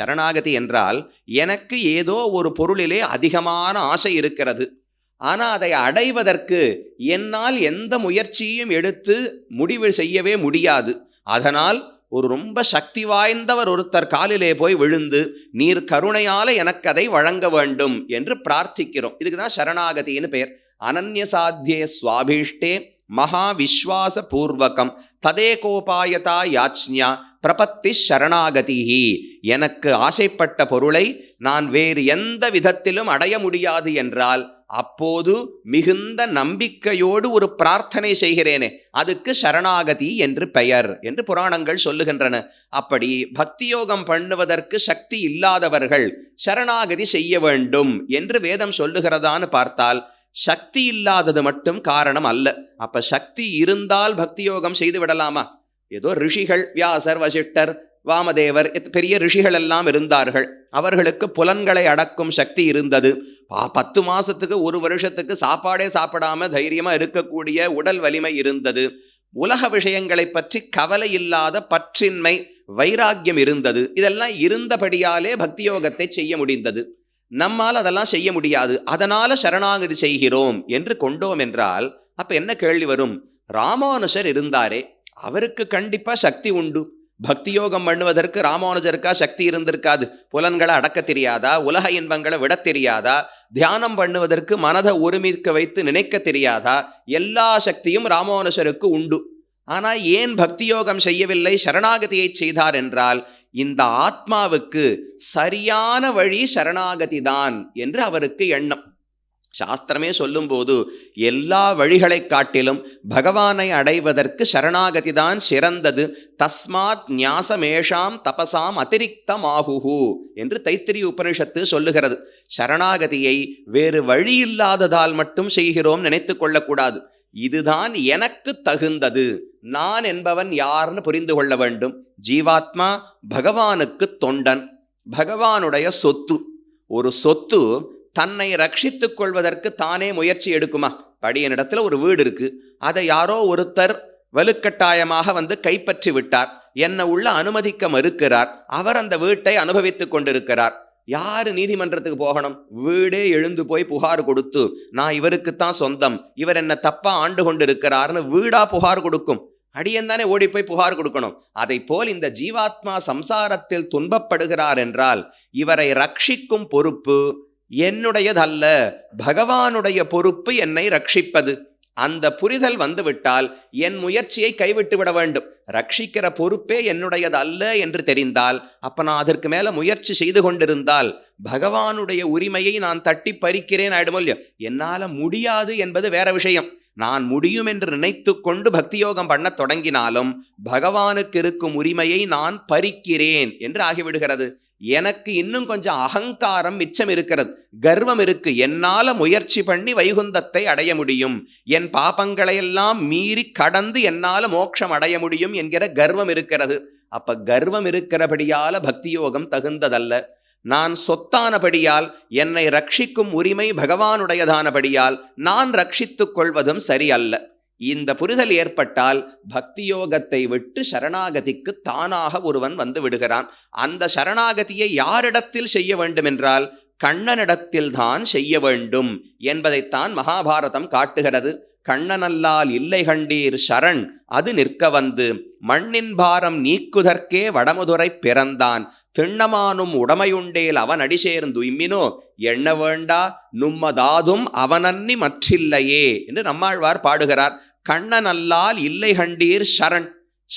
சரணாகதி என்றால் எனக்கு ஏதோ ஒரு பொருளிலே அதிகமான ஆசை இருக்கிறது. ஆனால் அதை அடைவதற்கு என்னால் எந்த முயற்சியும் எடுத்து முடிவு செய்யவே முடியாது. அதனால் ஒரு ரொம்ப சக்தி வாய்ந்தவர் ஒருத்தர் காலிலே போய் விழுந்து நீர் கருணையால் எனக்கு அதை வழங்க வேண்டும் என்று பிரார்த்திக்கிறோம். இதுக்கு தான் சரணாகதின்னு பெயர். அனன்யசாத்தியே சுவாபீஷ்டே மகா விஸ்வாச பூர்வகம் ததேகோபாயதா யாச்ஞா பிரபத்தி சரணாகதிஹி. எனக்கு ஆசைப்பட்ட பொருளை நான் வேறு எந்த விதத்திலும் அடைய முடியாது என்றால் அப்போது மிகுந்த நம்பிக்கையோடு ஒரு பிரார்த்தனை செய்கிறேனே அதுக்கு சரணாகதி என்று பெயர் என்று புராணங்கள் சொல்லுகின்றன. அப்படி பக்தியோகம் பண்ணுவதற்கு சக்தி இல்லாதவர்கள் சரணாகதி செய்ய வேண்டும் என்று வேதம் சொல்லுகிறதான்னு பார்த்தால் சக்தி இல்லாதது மட்டும் காரணம் அல்ல. அப்ப சக்தி இருந்தால் பக்தியோகம் செய்து விடலாமா? ஏதோ ரிஷிகள் வியாசர் வசிஷ்டர் வாமதேவர் இத் பெரிய ரிஷிகள் எல்லாம் இருந்தார்கள். அவர்களுக்கு புலன்களை அடக்கும் சக்தி இருந்தது. பத்து மாசத்துக்கு ஒரு வருஷத்துக்கு சாப்பாடே சாப்பிடாம தைரியமா இருக்கக்கூடிய உடல் வலிமை இருந்தது. உலக விஷயங்களை பற்றி கவலை இல்லாத பற்றின்மை வைராக்கியம் இருந்தது. இதெல்லாம் இருந்தபடியாலே பக்தியோகத்தை செய்ய முடிந்தது. நம்மால் அதெல்லாம் செய்ய முடியாது. அதனால சரணாகதி செய்கிறோம் என்று கொண்டோம் என்றால் அப்ப என்ன கேள்வி வரும்? ராமானுஷர் இருந்தாரே. அவருக்கு கண்டிப்பாக சக்தி உண்டு. பக்தியோகம் பண்ணுவதற்கு ராமானுஜருக்கா சக்தி இருந்திருக்காது. புலன்களை அடக்க தெரியாதா? உலக இன்பங்களை விட தெரியாதா? தியானம் பண்ணுவதற்கு மனதை ஒருமிக்க வைத்து நினைக்க தெரியாதா? எல்லா சக்தியும் ராமானுஜருக்கு உண்டு. ஆனால் ஏன் பக்தியோகம் செய்யவில்லை? சரணாகதியை செய்தார் என்றால் இந்த ஆத்மாவுக்கு சரியான வழி சரணாகதி தான் என்று அவருக்கு எண்ணம். சாஸ்திரமே சொல்லும்போது எல்லா வழிகளைக் காட்டிலும் பகவானை அடைவதற்கு சரணாகதி தான் சிறந்தது. தஸ்மாத் ஞாசமேஷாம் தபசாம் அதிரிக்தமாகுஹு என்று தைத்திரி உபனிஷத்து சொல்லுகிறது. சரணாகதியை வேறு வழி இல்லாததால் மட்டும் செய்கிறோம் நினைத்து கொள்ளக்கூடாது. இதுதான் எனக்கு தகுந்தது. நான் என்பவன் யார்னு புரிந்து கொள்ள வேண்டும். ஜீவாத்மா பகவானுக்கு தொண்டன். பகவானுடைய சொத்து. ஒரு சொத்து தன்னை ரட்சித்துக் கொள்வதற்கு தானே முயற்சி எடுக்குமா? படியனிடத்துல ஒரு வீடு இருக்கு. அதை யாரோ ஒருத்தர் வலுக்கட்டாயமாக வந்து கைப்பற்றி விட்டார். என்ன உள்ள அனுமதிக்க மறுக்கிறார். அவர் அந்த வீட்டை அனுபவித்துக் கொண்டிருக்கிறார். யார் நீதிமன்றத்துக்கு போகணும்? வீடே எழுந்து போய் புகார் கொடுத்து நான் இவருக்குத்தான் சொந்தம். இவர் என்ன தப்பா ஆண்டு கொண்டிருக்கிறார்னு வீடா புகார் கொடுக்கும். அடியன் தானே ஓடி போய் புகார் கொடுக்கணும். அதை போல் இந்த ஜீவாத்மா சம்சாரத்தில் துன்பப்படுகிறார் என்றால் இவரை ரட்சிக்கும் பொறுப்பு என்னுடையதல்ல பகவானுடைய பொறுப்பு என்னை ரட்சிப்பது. அந்த புரிதல் வந்துவிட்டால் என் முயற்சியை கைவிட்டு விட வேண்டும். ரட்சிக்கிற பொறுப்பே என்னுடையது அல்ல என்று தெரிந்தால் அப்ப நான் அதற்கு மேல முயற்சி செய்து கொண்டிருந்தால் பகவானுடைய உரிமையை நான் தட்டி பறிக்கிறேன் ஆயிடுமோ என்னால முடியாது என்பது வேற விஷயம். நான் முடியும் என்று நினைத்து கொண்டு பக்தியோகம் பண்ண தொடங்கினாலும் பகவானுக்கு இருக்கும் உரிமையை நான் பறிக்கிறேன் என்று ஆகிவிடுகிறது. எனக்கு இன்னும் கொஞ்சம் அகங்காரம் மிச்சம் இருக்கிறது. கர்வம் இருக்கு. என்னால் முயற்சி பண்ணி வைகுந்தத்தை அடைய முடியும். என் பாபங்களையெல்லாம் மீறி கடந்து என்னால் மோட்சம் அடைய முடியும் என்கிற கர்வம் இருக்கிறது. அப்ப கர்வம் இருக்கிறபடியால பக்தியோகம் தகுந்ததல்ல. நான் சொத்தானபடியால் என்னை ரட்சிக்கும் உரிமை பகவானுடையதானபடியால் நான் ரட்சித்துக் கொள்வதும் சரியல்ல. இந்த புரிதல் ஏற்பட்டால் பக்தியோகத்தை விட்டு சரணாகதிக்கு தானாக ஒருவன் வந்து விடுகிறான். அந்த சரணாகதியை யாரிடத்தில் செய்ய வேண்டும் என்றால் கண்ணனிடத்தில் தான் செய்ய வேண்டும் என்பதைத்தான் மகாபாரதம் காட்டுகிறது. கண்ணனல்லால் இல்லை கண்டீர் சரண் அது நிற்க வந்து மண்ணின் பாரம் நீக்குதற்கே வடமுதுரை பிறந்தான். திண்ணமானும் உடமையுண்டேல் அவன் அடி சேர்ந்து இம்மினோ எண்ண வேண்டா நும்மதாதும் அவனன்னி மற்றில்லையே என்று நம்மாழ்வார் பாடுகிறார். கண்ணனல்லால் இல்லை கண்டீர் சரண்.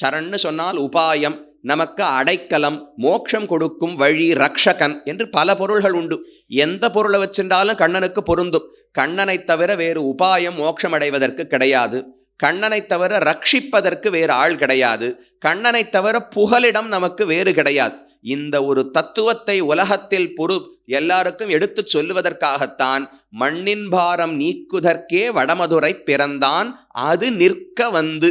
சரண்னு சொன்னால் உபாயம் நமக்கு அடைக்கலம் மோட்சம் கொடுக்கும் வழி ரக்ஷகன் என்று பல பொருள்கள் உண்டு. எந்த பொருளை வச்சிருந்தாலும் கண்ணனுக்கு பொருந்தும். கண்ணனை தவிர வேறு உபாயம் மோட்சம் அடைவதற்கு கிடையாது. கண்ணனை தவிர ரட்சிப்பதற்கு வேறு ஆள் கிடையாது. கண்ணனை தவிர புகலிடம் நமக்கு வேறு கிடையாது. இந்த ஒரு தத்துவத்தை உலகத்தில் பொறு எல்லாருக்கும் எடுத்துச் சொல்லுவதற்காகத்தான் மண்ணின் பாரம் நீக்குதற்கே வடமதுரை பிறந்தான். அது நிற்க வந்து.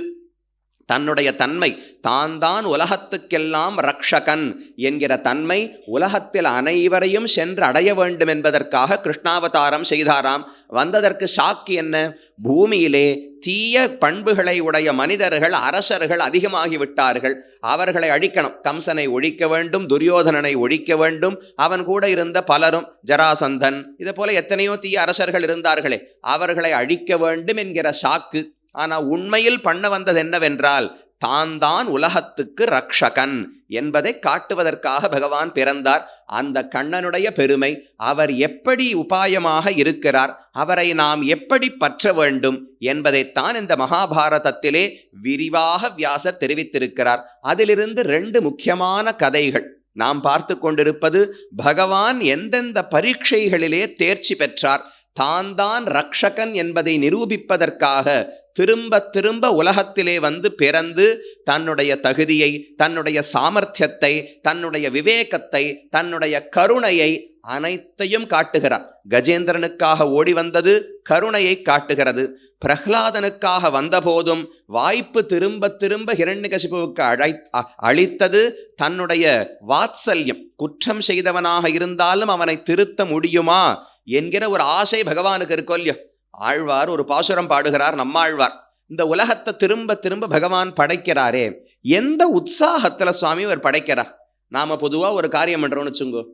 தன்னுடைய தன்மை. தான் தான் உலகத்துக்கெல்லாம் ரக்ஷகன் என்கிற தன்மை உலகத்தில் அனைவரையும் சென்று அடைய வேண்டும் என்பதற்காக கிருஷ்ணாவதாரம் செய்தாராம். வந்ததற்கு சாக்கு என்ன? பூமியிலே தீய பண்புகளை உடைய மனிதர்கள் அரசர்கள் அதிகமாகிவிட்டார்கள் அவர்களை அழிக்கணும். கம்சனை ஒழிக்க வேண்டும் துரியோதனனை ஒழிக்க வேண்டும். அவன் கூட இருந்த பலரும் ஜராசந்தன். இதை போல எத்தனையோ தீய அரசர்கள் இருந்தார்களே. அவர்களை அழிக்க வேண்டும் என்கிற சாக்கு. ஆனால் உண்மையில் பண்ண வந்தது என்னவென்றால் தான் தான் உலகத்துக்கு ரக்ஷகன் என்பதை காட்டுவதற்காக பகவான் பிறந்தார். அந்த கண்ணனுடைய பெருமை அவர் எப்படி உபாயமாக இருக்கிறார் அவரை நாம் எப்படி பற்ற வேண்டும் என்பதைத்தான் இந்த மகாபாரதத்திலே விரிவாக வியாசர் தெரிவித்திருக்கிறார். அதிலிருந்து ரெண்டு முக்கியமான கதைகள். நாம் பார்த்து கொண்டிருப்பது பகவான் எந்தெந்த பரீட்சைகளிலே தேர்ச்சி பெற்றார் தான் தான் ரக்ஷகன் என்பதை நிரூபிப்பதற்காக திரும்ப திரும்ப உலகத்திலே வந்து பிறந்து தன்னுடைய தகுதியை தன்னுடைய சாமர்த்தியத்தை தன்னுடைய விவேகத்தை தன்னுடைய கருணையை அனைத்தையும் காட்டுகிறார் கஜேந்திரனுக்காக ஓடி வந்தது கருணையை காட்டுகிறது. பிரஹ்லாதனுக்காக வந்தபோதும் வாய்ப்பு திரும்ப திரும்ப ஹிரண்யகசிபுவுக்கு அழை அ- அளித்தது தன்னுடைய வாத்சல்யம். குற்றம் செய்தவனாக இருந்தாலும் அவனை திருத்த முடியுமா? என்கிற ஒரு ஆசை பகவானுக்கு இருக்கோ இல்லையோ? ஆழ்வார் ஒரு பாசுரம் பாடுகிறார் நம்மாழ்வார். இந்த உலகத்தை திரும்ப திரும்ப பகவான் படைக்கிறாரே. எந்த உற்சாகத்தில் சுவாமி அவர் படைக்கிறார்? நாம் பொதுவாக ஒரு காரியம் பண்ணுறோன்னு வச்சுங்கோ.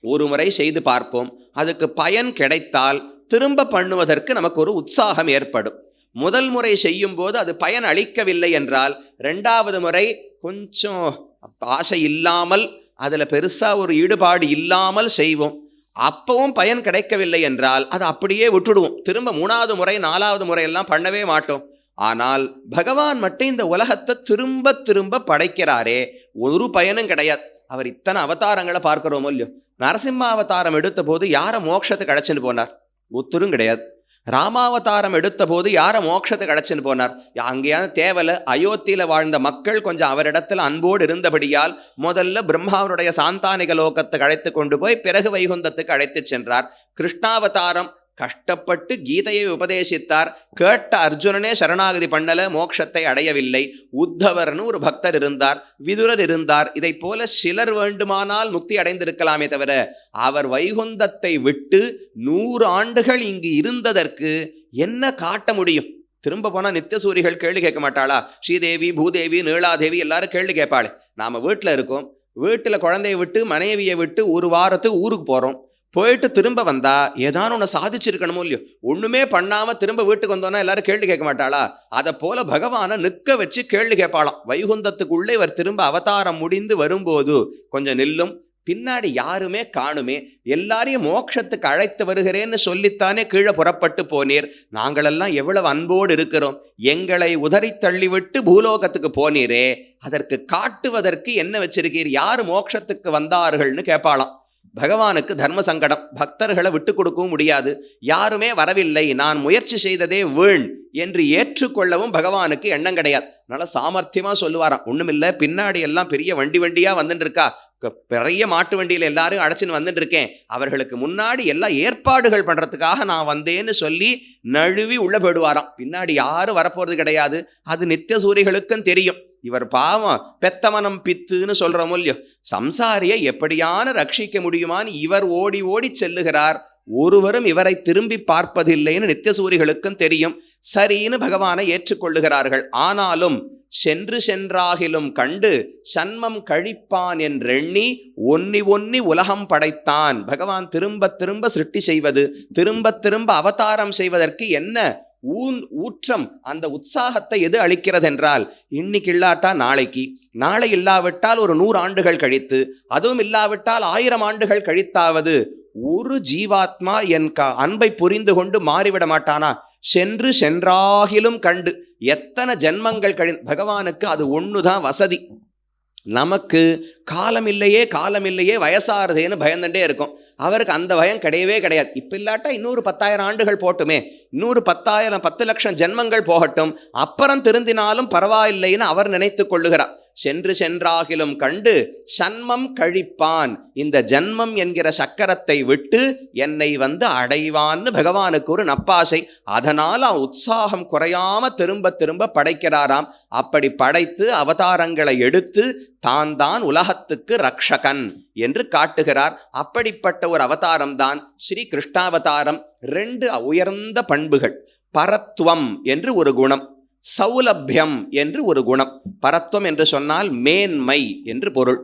ஒரு முறை செய்து பார்ப்போம். அதுக்கு பயன் கிடைத்தால் திரும்ப பண்ணுவதற்கு நமக்கு ஒரு உற்சாகம் ஏற்படும். முதல் முறை செய்யும் போது அது பயன் அளிக்கவில்லை என்றால் ரெண்டாவது முறை கொஞ்சம் ஆசை இல்லாமல் அதில் பெருசாக ஒரு ஈடுபாடு இல்லாமல் செய்வோம். அப்பவும் பயன் கிடைக்கவில்லை என்றால் அதை அப்படியே விட்டுடுவோம். திரும்ப மூணாவது முறை நாலாவது முறையெல்லாம் பண்ணவே மாட்டோம். ஆனால் பகவான் மட்டும் இந்த உலகத்தை திரும்ப திரும்ப படைக்கிறாரே ஒரு பயனும் கிடையாது. அவர் இத்தனை அவதாரங்களை பார்க்கிறோமோ இல்லையோ. நரசிம்ம அவதாரம் எடுத்த போது யாரை மோட்சத்துக்கு கிடைச்சின்னு போனார்? ஒத்தரும் கிடையாது. ராமாவதாரம் எடுத்த போது யாரை மோட்சத்தை கிடச்சின்னு போனார். அங்கேயான தேவலை அயோத்தியில் வாழ்ந்த மக்கள் கொஞ்சம் அவரிடத்தில் அன்போடு இருந்தபடியால் முதல்ல பிரம்மாவனுடைய சாந்தானிக லோகத்தை அழைத்து கொண்டு போய் பிறகு வைகுந்தத்துக்கு அழைத்து சென்றார். கிருஷ்ணாவதாரம் கஷ்டப்பட்டு கீதையை உபதேசித்தார். கேட்ட அர்ஜுனனே சரணாகதி பண்ணல மோட்சத்தை அடையவில்லை. உத்தவர்னு ஒரு பக்தர் இருந்தார் விதுரர் இருந்தார். இதை போல சிலர் வேண்டுமானால் முக்தி அடைந்திருக்கலாமே தவிர அவர் வைகுந்தத்தை விட்டு நூறு ஆண்டுகள் இங்கு இருந்ததற்கு என்ன காட்ட முடியும்? திரும்ப போனால் நித்தியசூரிகள் கேள்வி கேட்க மாட்டாளா? ஸ்ரீதேவி பூதேவி நீளாதேவி எல்லாரும் கேள்வி கேட்பாளே. நாம வீட்டில் இருக்கோம். வீட்டில் குழந்தைய விட்டு மனைவியை விட்டு ஒரு வாரத்துக்கு ஊருக்கு போகிறோம் போயிட்டு திரும்ப வந்தா ஏதானு ஒன்று சாதிச்சிருக்கணுமோ இல்லையோ? ஒண்ணுமே பண்ணாம திரும்ப வீட்டுக்கு வந்தோன்னா எல்லாரும் கேள்வி கேட்க மாட்டாளா? அதை போல பகவானை நிற்க வச்சு கேள்வி கேட்பாளாம். வைகுந்தத்துக்குள்ளே இவர் திரும்ப அவதாரம் முடிந்து வரும்போது கொஞ்சம் நில்லும். பின்னாடி யாருமே காணுமே. எல்லாரையும் மோட்சத்துக்கு அழைத்து வருகிறேன்னு சொல்லித்தானே கீழே புறப்பட்டு போனீர். நாங்களெல்லாம் எவ்வளவு அன்போடு இருக்கிறோம். எங்களை உதறி தள்ளிவிட்டு பூலோகத்துக்கு போனீரே. அதற்கு காட்டுவதற்கு என்ன வச்சிருக்கீர்? யார் மோட்சத்துக்கு வந்தார்கள்னு கேட்பாளாம். பகவானுக்கு தர்ம சங்கடம். பக்தர்களை விட்டு கொடுக்கவும் முடியாது. யாருமே வரவில்லை. நான் முயற்சி செய்ததே வீண் என்று ஏற்றுக்கொள்ளவும் பகவானுக்கு எண்ணம் கிடையாது. அதனால சாமர்த்தியமா சொல்லுவாராம். ஒண்ணுமில்ல. பின்னாடி எல்லாம் பெரிய வண்டி வண்டியா வந்துட்டு இருக்கா பெரிய மாட்டு வண்டியில் எல்லாரும் அடைச்சின்னு வந்துட்டு இருக்கேன் அவர்களுக்கு முன்னாடி எல்லா ஏற்பாடுகள் பண்ணுறதுக்காக நான் வந்தேன்னு சொல்லி நழுவி உள்ள போயிடுவாராம். பின்னாடி யாரும் வரப்போகிறது கிடையாது. அது நித்திய சூரிகளுக்கும் தெரியும். இவர் பாவம் பெத்தமனம் பித்துன்னு சொல்கிற இல்லையோ? சம்சாரியை எப்படியான ரட்சிக்க முடியுமான்னு இவர் ஓடி ஓடி செல்லுகிறார். ஒருவரும் இவரை திரும்பி பார்ப்பதில்லைன்னு நித்தியசூரிகளுக்கும் தெரியும். சரின்னு பகவானை ஏற்றுக்கொள்ளுகிறார்கள். ஆனாலும் சென்று சென்றாகிலும் கண்டு சன்மம் கழிப்பான் என்றெண்ணி ஒன்னி ஒன்னி உலகம் படைத்தான். பகவான் திரும்ப திரும்ப சிருஷ்டி செய்வது திரும்ப திரும்ப அவதாரம் செய்வதற்கு என்ன ஊன் ஊற்றம் அந்த உற்சாகத்தை எது அளிக்கிறது என்றால் இன்னைக்கு இல்லாட்டா நாளைக்கு. நாளை இல்லாவிட்டால் ஒரு நூறு ஆண்டுகள் கழித்து அதுவும் இல்லாவிட்டால் ஆயிரம் ஆண்டுகள் கழித்தாவது ஒரு ஜீவாத்மா என் க அன்பை புரிந்து கொண்டு மாறிவிட மாட்டானா? சென்று சென்றாகிலும் கண்டு. எத்தனை ஜென்மங்கள் கழி பகவானுக்கு அது ஒண்ணுதான் வசதி. நமக்கு காலம் இல்லையே காலம் இல்லையே வயசாகிறதேன்னு பயந்துட்டே இருக்கும். அவருக்கு அந்த பயம் கிடையவே கிடையாது. இப்போ இல்லாட்டா இன்னொரு பத்தாயிரம் ஆண்டுகள் போட்டுமே. இன்னொரு பத்தாயிரம் பத்து லட்சம் ஜென்மங்கள் போகட்டும். அப்புறம் திருந்தினாலும் பரவாயில்லைன்னு அவர் நினைத்து கொள்ளுகிறார். சென்று சென்றாகிலும் கண்டு சன்மம் கழிப்பான். இந்த ஜன்மம் என்கிற சக்கரத்தை விட்டு என்னை வந்து அடைவான்னு பகவானுக்கு ஒரு நப்பாசை. அதனால் அவன் உற்சாகம் குறையாம திரும்ப திரும்ப படைக்கிறாராம். அப்படி படைத்து அவதாரங்களை எடுத்து தான் தான் உலகத்துக்கு ரக்ஷகன் என்று காட்டுகிறார். அப்படிப்பட்ட ஒரு அவதாரம் தான் ஸ்ரீ கிருஷ்ணாவதாரம். ரெண்டு உயர்ந்த பண்புகள். பரத்துவம் என்று ஒரு குணம். சௌலபியம் என்று ஒரு குணம். பரத்வம் என்று சொன்னால் மேன்மை என்று பொருள்.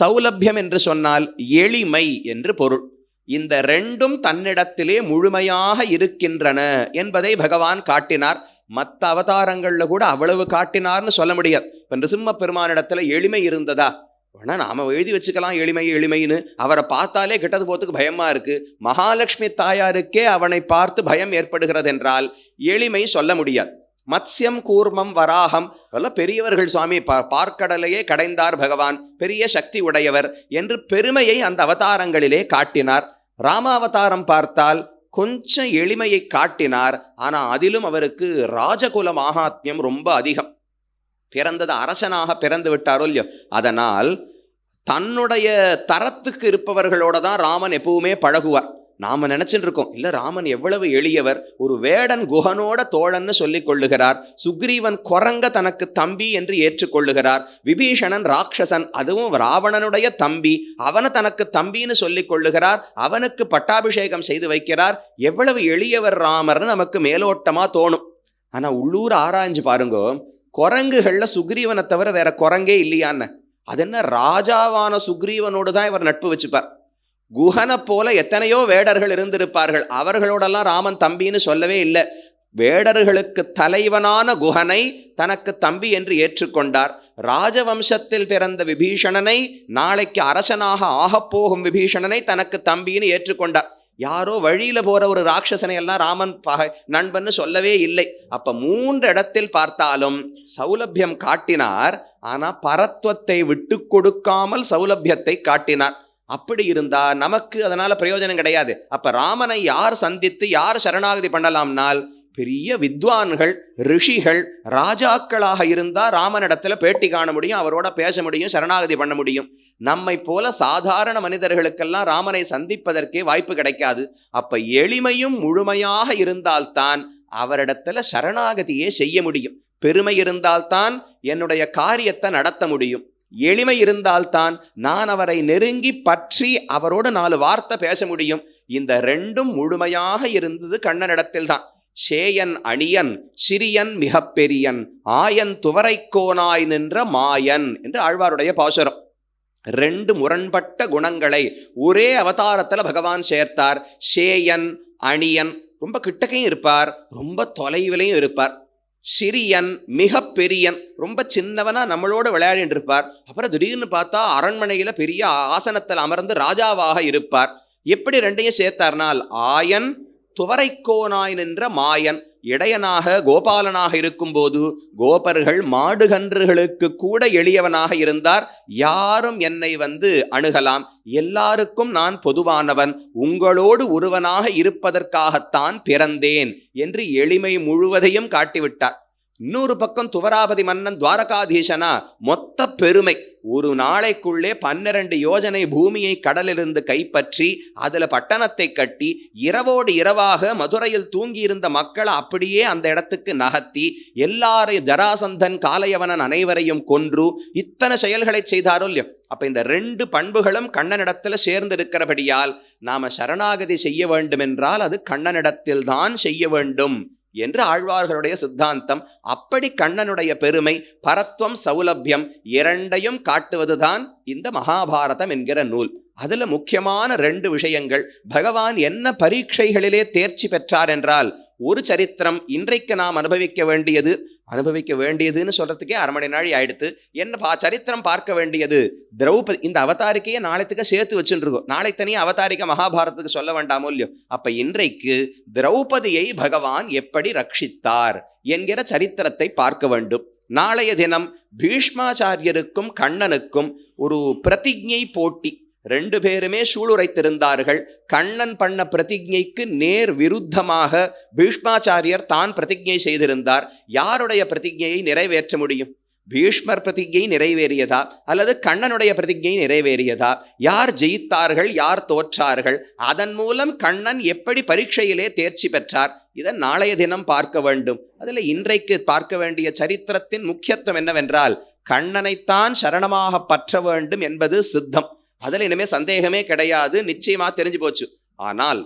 சௌலபியம் என்று சொன்னால் எளிமை என்று பொருள். இந்த ரெண்டும் தன்னிடத்திலே முழுமையாக இருக்கின்றன என்பதை பகவான் காட்டினார். மற்ற அவதாரங்களில் கூட அவ்வளவு காட்டினார்னு சொல்ல முடியாது. இப்போ நிருசிம்ம பெருமானிடத்தில் எளிமை இருந்ததா? வேணா நாம எழுதி வச்சுக்கலாம் எளிமை எளிமைன்னு. அவரை பார்த்தாலே கிட்டது போத்துக்கு பயமாக இருக்குது மகாலட்சுமி தாயாருக்கே அவனை பார்த்து பயம் ஏற்படுகிறது என்றால் எளிமை சொல்ல முடியாது. மத்ஸ்யம் கூர்மம் வராகம். அதெல்லாம் பெரியவர்கள் சுவாமி பா பார்க்கடலையே கடைந்தார் பகவான். பெரிய சக்தி உடையவர் என்று பெருமையை அந்த அவதாரங்களிலே காட்டினார். ராமாவதாரம் பார்த்தால் கொஞ்சம் எளிமையை காட்டினார். ஆனால் அதிலும் அவருக்கு ராஜகுல மகாத்மியம் ரொம்ப அதிகம். பிறந்தது அரசனாக பிறந்து விட்டாரோ இல்லையோ. அதனால் தன்னுடைய தரத்துக்கு இருப்பவர்களோட தான் ராமன் எப்பவுமே பழகுவார். நாம நினச்சிட்டு இருக்கோம் இல்லை ராமன் எவ்வளவு எளியவர். ஒரு வேடன் குகனோட தோழன்னு சொல்லிக் கொள்ளுகிறார். சுக்ரீவன் குரங்க தனக்கு தம்பி என்று ஏற்றுக்கொள்ளுகிறார் விபீஷணன் ராட்சசன் அதுவும் ராவணனுடைய தம்பி. அவனை தனக்கு தம்பின்னு சொல்லிக் கொள்ளுகிறார். அவனுக்கு பட்டாபிஷேகம் செய்து வைக்கிறார். எவ்வளவு எளியவர் ராமர்னு நமக்கு மேலோட்டமாக தோணும். ஆனால் உள்ளூர் ஆராய்ஞ்சு பாருங்க. குரங்குகளில் சுக்ரீவனை தவிர வேற குரங்கே இல்லையான்னு. அது என்ன ராஜாவான சுக்ரீவனோடு தான் இவர் நட்பு வச்சுப்பார். குஹனை போல எத்தனையோ வேடர்கள் இருந்திருப்பார்கள். அவர்களோடெல்லாம் ராமன் தம்பின்னு சொல்லவே இல்லை. வேடர்களுக்கு தலைவனான குஹனை தனக்கு தம்பி என்று ஏற்றுக்கொண்டார். ராஜவம்சத்தில் பிறந்த விபீஷணனை நாளைக்கு அரசனாக ஆகப்போகும் விபீஷணனை தனக்கு தம்பின்னு ஏற்றுக்கொண்டார். யாரோ வழியில் போகிற ஒரு ராட்சசனை எல்லாம் ராமன் பகை நண்பன்னு சொல்லவே இல்லை. அப்போ மூன்று இடத்தில் பார்த்தாலும் சௌலபியம் காட்டினார். ஆனால் பரத்வத்தை விட்டு கொடுக்காமல் சௌலபியத்தை காட்டினார். அப்படி இருந்தா நமக்கு அதனால பிரயோஜனம் கிடையாது. அப்ப ராமனை யார் சந்தித்து யார் சரணாகதி பண்ணலாம்னால் பெரிய வித்வான்கள் ரிஷிகள் ராஜாக்களாக இருந்தா ராமனிடத்துல பேட்டி காண முடியும் அவரோட பேச முடியும் சரணாகதி பண்ண முடியும். நம்மை போல சாதாரண மனிதர்களுக்கெல்லாம் ராமனை சந்திப்பதற்கே வாய்ப்பு கிடைக்காது. அப்ப எளிமையும் முழுமையாக இருந்தால்தான் அவரிடத்துல சரணாகதியே செய்ய முடியும். பெருமை இருந்தால்தான் என்னுடைய காரியத்தை நடத்த முடியும். எளிமை இருந்தால்தான் நான் அவரை நெருங்கி பற்றி அவரோட நாலு வார்த்தை பேச முடியும். இந்த ரெண்டும் முழுமையாக இருந்தது கண்ணனிடத்தில் தான் சேயன் அணியன் சிறியன் மிகப்பெரியன் ஆயன் துவரைக்கோனாய் நின்ற மாயன் என்று ஆழ்வாருடைய பாசுரம். ரெண்டு முரண்பட்ட குணங்களை ஒரே அவதாரத்தில் பகவான் சேர்த்தார். சேயன் அணியன் ரொம்ப கிட்டக்கையும் இருப்பார் ரொம்ப தொலைவிலையும் இருப்பார். சிறியன் மிக பெரியன் ரொம்ப சின்னவனாக நம்மளோட விளையாடிட்டு இருப்பார் அப்புறம் திடீர்னு பார்த்தா அரண்மனையில் பெரிய ஆசனத்தில் அமர்ந்து ராஜாவாக இருப்பார். எப்படி ரெண்டையும் சேர்த்தார்னால் ஆயன் துவரைக்கோனாய் நின்ற மாயன். இடையனாக கோபாலனாக இருக்கும்போது கோபர்கள் மாடுகன்றுகளுக்கு கூட எளியவனாக இருந்தார். யாரும் என்னை வந்து அணுகலாம். எல்லாருக்கும் நான் பொதுவானவன். உங்களோடு ஒருவனாக இருப்பதற்காகத்தான் பிறந்தேன் என்று எளிமை முழுவதையும் காட்டிவிட்டார். இன்னொரு பக்கம் துவராபதி மன்னன் துவாரகாதீசனா மொத்த பெருமை. ஒரு நாளைக்குள்ளே பன்னிரண்டு யோஜனை பூமியை கடலிலிருந்து கைப்பற்றி அதில் பட்டணத்தை கட்டி இரவோடு இரவாக மதுரையில் தூங்கியிருந்த மக்களை அப்படியே அந்த இடத்துக்கு நகர்த்தி எல்லாரையும் ஜராசந்தன் காலையவனன் அனைவரையும் கொன்று இத்தனை செயல்களை செய்தாரோ இல்லையோ? அப்போ இந்த ரெண்டு பண்புகளும் கண்ணனிடத்தில் சேர்ந்து இருக்கிறபடியால் நாம சரணாகதி செய்ய வேண்டுமென்றால் அது கண்ணனிடத்தில் தான் செய்ய வேண்டும். என்று ஆழ்வார்களுடைய சித்தாந்தம். அப்படி கண்ணனுடைய பெருமை பரத்வம் சௌலபியம் இரண்டையும் காட்டுவதுதான் இந்த மகாபாரதம் என்கிற நூல். அதுல முக்கியமான ரெண்டு விஷயங்கள். பகவான் என்ன பரீட்சைகளிலே தேர்ச்சி பெற்றார் என்றால் ஒரு சரித்திரம் இன்றைக்கு நாம் அனுபவிக்க வேண்டியது அனுபவிக்க வேண்டியதுன்னு சொல்றதுக்கே அரை மணி நாழி ஆயிடுத்து. என்ன பா சரித்திரம் பார்க்க வேண்டியது? திரௌபதி இந்த அவதாரிக்கையை நாளைத்துக்க சேர்த்து வச்சுருக்கோம் நாளை தனியாக அவதாரிக்க மகாபாரதத்துக்கு சொல்ல வேண்டாமோ இல்லையோ? அப்போ இன்றைக்கு திரௌபதியை பகவான் எப்படி ரட்சித்தார் என்கிற சரித்திரத்தை பார்க்க வேண்டும். நாளைய தினம் பீஷ்மாச்சாரியருக்கும் கண்ணனுக்கும் ஒரு பிரதிஜை போட்டி. ரெண்டு பேருமே சூளுரைத்திருந்தார்கள். கண்ணன் பண்ண பிரதிஜைக்கு நேர் விருத்தமாக பீஷ்மாச்சாரியர் தான் பிரதிஜை செய்திருந்தார். யாருடைய பிரதிஜையை நிறைவேற்ற முடியும்? பீஷ்மர் பிரதிஜை நிறைவேறியதா? அல்லது கண்ணனுடைய பிரதிஜை நிறைவேறியதா? யார் ஜெயித்தார்கள்? யார் தோற்றார்கள்? அதன் மூலம் கண்ணன் எப்படி பரீட்சையிலே தேர்ச்சி பெற்றார்? இதை நாளைய தினம் பார்க்க வேண்டும். அதில் இன்றைக்கு பார்க்க வேண்டிய சரித்திரத்தின் முக்கியத்துவம் என்னவென்றால் கண்ணனைத்தான் சரணமாக பற்ற வேண்டும் என்பது சித்தம். அதில் இனிமேல் சந்தேகமே கிடையாது நிச்சயமாக தெரிஞ்சு போச்சு. ஆனால்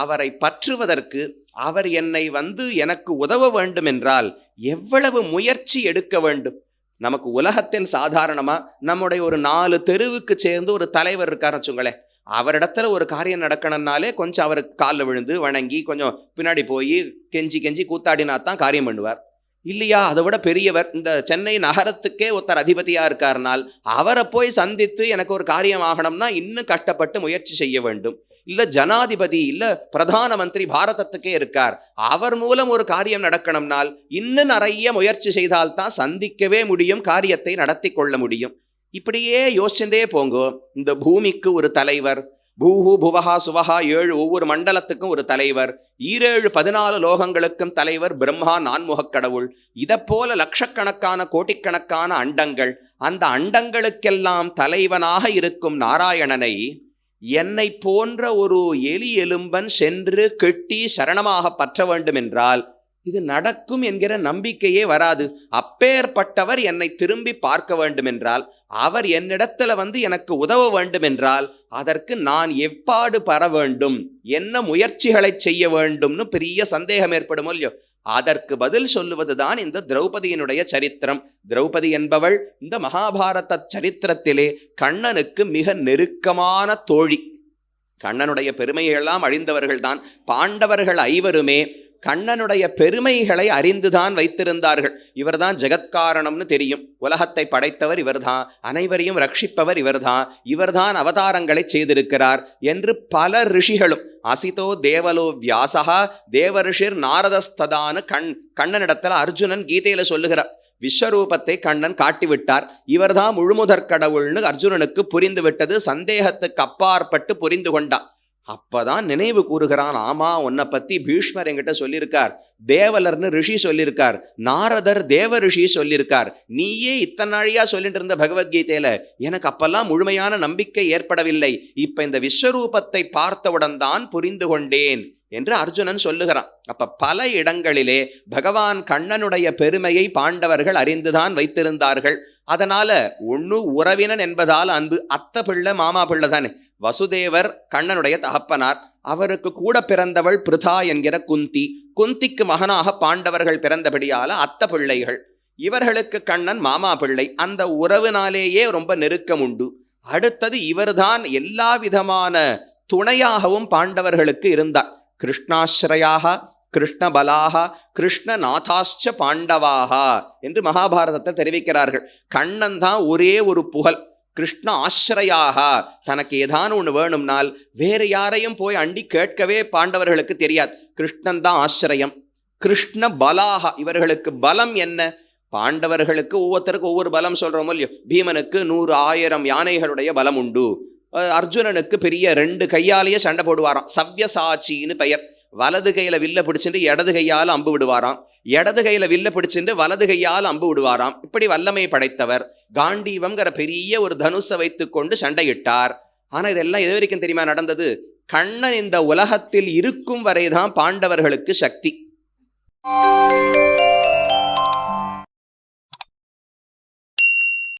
அவரை பற்றுவதற்கு அவர் என்னை வந்து எனக்கு உதவ வேண்டும் என்றால் எவ்வளவு முயற்சி எடுக்க வேண்டும்? நமக்கு உலகத்தில் சாதாரணமாக நம்முடைய ஒரு நாலு தெருவுக்கு சேர்ந்து ஒரு தலைவர் இருக்காருன்னு வச்சுங்களேன் அவரிடத்துல ஒரு காரியம் நடக்கணும்னாலே கொஞ்சம் அவருக்கு காலில் விழுந்து வணங்கி கொஞ்சம் பின்னாடி போய் கெஞ்சி கெஞ்சி கூத்தாடினா தான் காரியம் பண்ணுவார். இல்லையா? அதை விட பெரியவர் இந்த சென்னை நகரத்துக்கே ஒருத்தர் அதிபதியா இருக்காருனால் அவரை போய் சந்தித்து எனக்கு ஒரு காரியம் ஆகணும்னா இன்னும் கஷ்டப்பட்டு முயற்சி செய்ய வேண்டும். இல்ல ஜனாதிபதி இல்ல பிரதான மந்திரி பாரதத்துக்கே இருக்கார். அவர் மூலம் ஒரு காரியம் நடக்கணும்னால் இன்னும் நிறைய முயற்சி செய்தால்தான் சந்திக்கவே முடியும் காரியத்தை நடத்தி கொள்ள முடியும். இப்படியே யோசிச்சுட்டே போங்கோ. இந்த பூமிக்கு ஒரு தலைவர் பூஹு புவஹா சுவஹா ஏழு ஒவ்வொரு மண்டலத்துக்கும் ஒரு தலைவர். ஈரேழு பதினாலு லோகங்களுக்கும் தலைவர் பிரம்மா நான்முகக் கடவுள். இதைப்போல லட்சக்கணக்கான கோட்டிக்கணக்கான அண்டங்கள். அந்த அண்டங்களுக்கெல்லாம் தலைவனாக இருக்கும் நாராயணனை என்னை போன்ற ஒரு எலி எலும்பன் சென்று கெட்டி சரணமாக பற்ற வேண்டும் என்றால் இது நடக்கும் என்கிற நம்பிக்கையே வராது. அப்பேற்பட்டவர் என்னை திரும்பி பார்க்க வேண்டுமென்றால் அவர் என்னிடத்துல வந்து எனக்கு உதவ வேண்டுமென்றால் அதற்கு நான் எப்பாடு பெற வேண்டும்? என்ன முயற்சிகளை செய்ய வேண்டும்னு பெரிய சந்தேகம் ஏற்படும் இல்லையோ? அதற்கு பதில் சொல்லுவதுதான் இந்த திரௌபதியினுடைய சரித்திரம். திரௌபதி என்பவள் இந்த மகாபாரத சரித்திரத்திலே கண்ணனுக்கு மிக நெருக்கமான தோழி. கண்ணனுடைய பெருமையெல்லாம் அழிந்தவர்கள்தான். பாண்டவர்கள் ஐவருமே கண்ணனுடைய பெருமைகளை அறிந்துதான் வைத்திருந்தார்கள். இவர்தான் ஜெகத்காரணம்னு தெரியும். உலகத்தை படைத்தவர் இவர்தான். அனைவரையும் ரட்சிப்பவர் இவர்தான். இவர்தான் அவதாரங்களை செய்திருக்கிறார் என்று பல ரிஷிகளும் அசிதோ தேவலோ வியாசகா தேவரிஷிர் நாரதஸ்ததான்னு கண் கண்ணனிடத்துல அர்ஜுனன் கீதையில சொல்லுகிறார். விஸ்வரூபத்தை கண்ணன் காட்டிவிட்டார். இவர்தான் முழுமுதற் கடவுள்னு அர்ஜுனனுக்கு புரிந்து விட்டது சந்தேகத்துக்கு அப்பாற்பட்டு புரிந்து கொண்டான். அப்பதான் நினைவு கூறுகிறான். ஆமா உன்னை பத்தி பீஷ்மர் என்கிட்ட சொல்லியிருக்கார். தேவலர்னு ரிஷி சொல்லியிருக்கார். நாரதர் தேவ ரிஷி சொல்லியிருக்கார். நீயே இத்தனை நாழியா சொல்லிட்டு இருந்த பகவத்கீதையில எனக்கு அப்பெல்லாம் முழுமையான நம்பிக்கை ஏற்படவில்லை. இப்ப இந்த விஸ்வரூபத்தை பார்த்தவுடன் தான் புரிந்து கொண்டேன் என்று அர்ஜுனன் சொல்லுகிறான். அப்ப பல இடங்களிலே பகவான் கண்ணனுடைய பெருமையை பாண்டவர்கள் அறிந்துதான் வைத்திருந்தார்கள். அதனால ஒன்னு உறவினன் என்பதால் அன்பு அத்த பிள்ளை மாமா பிள்ளை தானே. வசுதேவர் கண்ணனுடைய தகப்பனார். அவருக்கு கூட பிறந்தவள் பிருதா என்கிற குந்தி. குந்திக்கு மகனாக பாண்டவர்கள் பிறந்தபடியால அத்த பிள்ளைகள். இவர்களுக்கு கண்ணன் மாமா பிள்ளை. அந்த உறவினாலேயே ரொம்ப நெருக்கம் உண்டு. அடுத்தது இவர்தான் எல்லா விதமான துணையாகவும் பாண்டவர்களுக்கு இருந்தார். கிருஷ்ணாஸ்ரயாக கிருஷ்ணபலாக கிருஷ்ணநாதாச்ச பாண்டவாக என்று மகாபாரதத்தை தெரிவிக்கிறார்கள். கண்ணன் தான் ஒரே ஒரு புகழ். கிருஷ்ண ஆசிரயாக தனக்கு ஏதான ஒன்று வேணும்னால் வேறு யாரையும் போய் அண்டி கேட்கவே பாண்டவர்களுக்கு தெரியாது. கிருஷ்ணன் தான் ஆசிரியம். கிருஷ்ண பலாக இவர்களுக்கு பலம் என்ன? பாண்டவர்களுக்கு ஒவ்வொருத்தருக்கு ஒவ்வொரு பலம் சொல்கிறோமோ இல்லையோ? பீமனுக்கு நூறு ஆயிரம் யானைகளுடைய பலம் உண்டு. அர்ஜுனனுக்கு பெரிய ரெண்டு கையாலேயே சண்டை போடுவாராம். சவ்யசாட்சின்னு பெயர். வலது கையில் வில்ல பிடிச்சிட்டு இடது கையால் அம்பு விடுவாராம். இடது கையில வில்ல பிடிச்சிட்டு வலது கையால் அம்பு விடுவாராம். இப்படி வல்லமை படைத்தவர் காண்டீவம்ங்கிற பெரிய ஒரு தனுசை வைத்துக்கொண்டு சண்டையிட்டார். ஆனா இதெல்லாம் எது வரைக்கும் தெரியுமா நடந்தது? கண்ணன் இந்த உலகத்தில் இருக்கும் வரைதான் பாண்டவர்களுக்கு சக்தி.